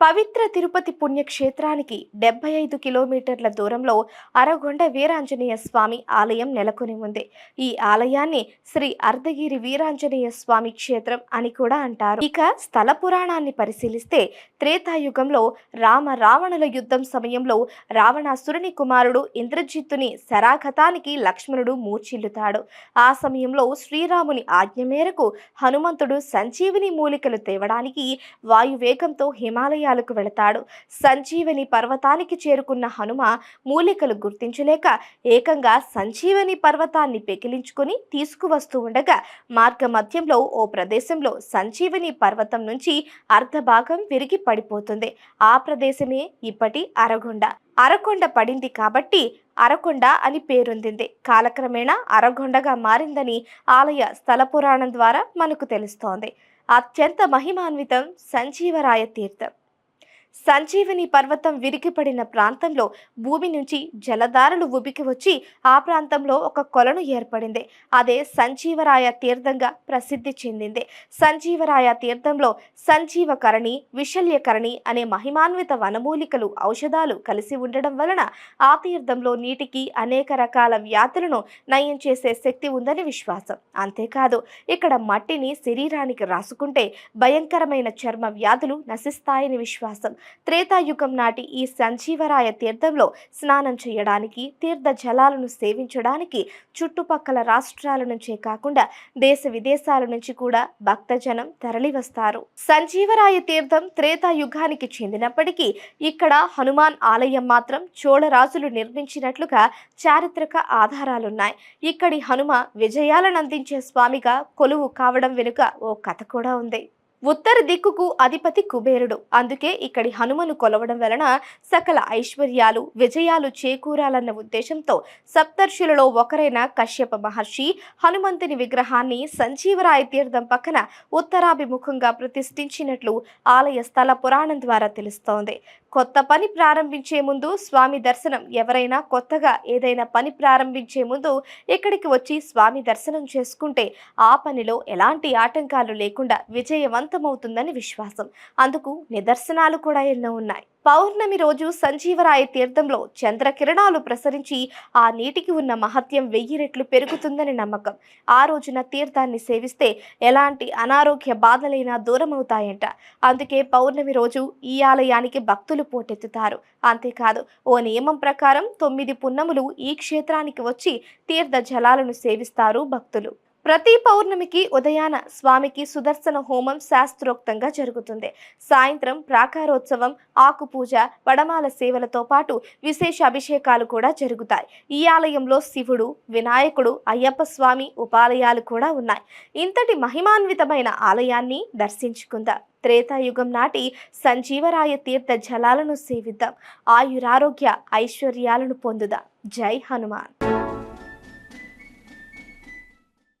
పవిత్ర తిరుపతి పుణ్యక్షేత్రానికి డెబ్బై ఐదు కిలోమీటర్ల దూరంలో అరగొండ వీరాంజనేయ స్వామి ఆలయం నెలకొని ఉంది. ఈ ఆలయాన్ని శ్రీ అర్ధగిరి వీరాంజనేయ స్వామి క్షేత్రం అని కూడా అంటారు. ఇక స్థల పురాణాన్ని పరిశీలిస్తే త్రేతాయుగంలో రామ రావణుల యుద్ధం సమయంలో రావణాసురుని కుమారుడు ఇంద్రజిత్తుని శరాఘతానికి లక్ష్మణుడు మూర్చిల్లుతాడు ఆ సమయంలో శ్రీరాముని ఆజ్ఞ మేరకు హనుమంతుడు సంజీవిని మూలికలు తేవడానికి వాయువేగంతో హిమాలయాలకు వెళతాడు. సంజీవని పర్వతానికి చేరుకున్న హనుమ మూలికలు గుర్తించలేక ఏకంగా సంజీవని పర్వతాన్ని పెకిలించుకుని తీసుకువస్తూ ఉండగా మార్గ మధ్యంలో ఓ ప్రదేశంలో సంజీవని పర్వతం నుంచి అర్ధభాగం విరిగి పడిపోతుంది. ఆ ప్రదేశమే ఇప్పటి అరగొండ. అరకొండ పడింది కాబట్టి అరకొండ అని పేరొందింది. కాలక్రమేణా అరగొండగా మారిందని ఆలయ స్థల పురాణం ద్వారా మనకు తెలుస్తోంది. అత్యంత మహిమాన్వితం సంజీవరాయ తీర్థం. సంజీవని పర్వతం విరిగిపడిన ప్రాంతంలో భూమి నుంచి జలధారలు ఉబికి వచ్చి ఆ ప్రాంతంలో ఒక కొలను ఏర్పడింది. అదే సంజీవరాయ తీర్థంగా ప్రసిద్ధి చెందింది. సంజీవరాయ తీర్థంలో సంజీవకరణి విశల్యకరణి అనే మహిమాన్విత వనమూలికలు ఔషధాలు కలిసి ఉండడం వలన ఆ తీర్థంలో నీటికి అనేక రకాల వ్యాధులను నయం చేసే శక్తి ఉందని విశ్వాసం. అంతేకాదు ఇక్కడ మట్టిని శరీరానికి రాసుకుంటే భయంకరమైన చర్మ వ్యాధులు నశిస్తాయని విశ్వాసం. త్రేతాయుగం నాటి ఈ సంజీవరాయ తీర్థంలో స్నానం చేయడానికి తీర్థ జలాలను సేవించడానికి చుట్టుపక్కల రాష్ట్రాల నుంచే కాకుండా దేశ విదేశాల నుంచి కూడా భక్తజనం తరలివస్తారు. సంజీవరాయ తీర్థం త్రేతాయుగానికి చెందినప్పటికీ ఇక్కడ హనుమాన్ ఆలయం మాత్రం చోళరాజులు నిర్మించినట్లుగా చారిత్రక ఆధారాలున్నాయి. ఇక్కడి హనుమ విజయాలను అందించే స్వామిగా కొలువు కావడం వెనుక ఓ కథ కూడా ఉంది. ఉత్తర దిక్కుకు అధిపతి కుబేరుడు. అందుకే ఇక్కడి హనుమను కొలవడం వలన సకల ఐశ్వర్యాలు విజయాలు చేకూరాలన్న ఉద్దేశంతో సప్తర్షులలో ఒకరైన కశ్యప మహర్షి హనుమంతుని విగ్రహాన్ని సంజీవరాయ తీర్థం పక్కన ఉత్తరాభిముఖంగా ప్రతిష్ఠించినట్లు ఆలయ స్థల పురాణం ద్వారా తెలుస్తోంది. కొత్త పని ప్రారంభించే ముందు స్వామి దర్శనం ఎవరైనా కొత్తగా ఏదైనా పని ప్రారంభించే ముందు ఇక్కడికి వచ్చి స్వామి దర్శనం చేసుకుంటే ఆ పనిలో ఎలాంటి ఆటంకాలు లేకుండా విజయవంతమవుతుందని విశ్వాసం. అందుకు నిదర్శనాలు కూడా ఎన్నో ఉన్నాయి. పౌర్ణమి రోజు సంజీవరాయ తీర్థంలో చంద్రకిరణాలు ప్రసరించి ఆ నీటికి ఉన్న మహత్యం వెయ్యి రెట్లు పెరుగుతుందని నమ్మకం. ఆ రోజున తీర్థాన్ని సేవిస్తే ఎలాంటి అనారోగ్య బాధలైనా దూరమవుతాయంట. అందుకే పౌర్ణమి రోజు ఈ ఆలయానికి భక్తులు పోటెత్తుతారు. అంతేకాదు ఓ నియమం ప్రకారం తొమ్మిది పున్నములు ఈ క్షేత్రానికి వచ్చి తీర్థ జలాలను సేవిస్తారు భక్తులు. ప్రతి పౌర్ణమికి ఉదయాన స్వామికి సుదర్శన హోమం శాస్త్రోక్తంగా జరుగుతుంది. సాయంత్రం ప్రాకారోత్సవం ఆకు పూజ వడమాల సేవలతో పాటు విశేష అభిషేకాలు కూడా జరుగుతాయి. ఈ ఆలయంలో శివుడు వినాయకుడు అయ్యప్ప స్వామి ఉపాలయాలు కూడా ఉన్నాయి. ఇంతటి మహిమాన్వితమైన ఆలయాన్ని దర్శించుకుందాం. త్రేతాయుగం నాటి సంజీవరాయ తీర్థ జలాలను సేవిద్దాం. ఆయురారోగ్య ఐశ్వర్యాలను పొందుదాం. జై హనుమాన్.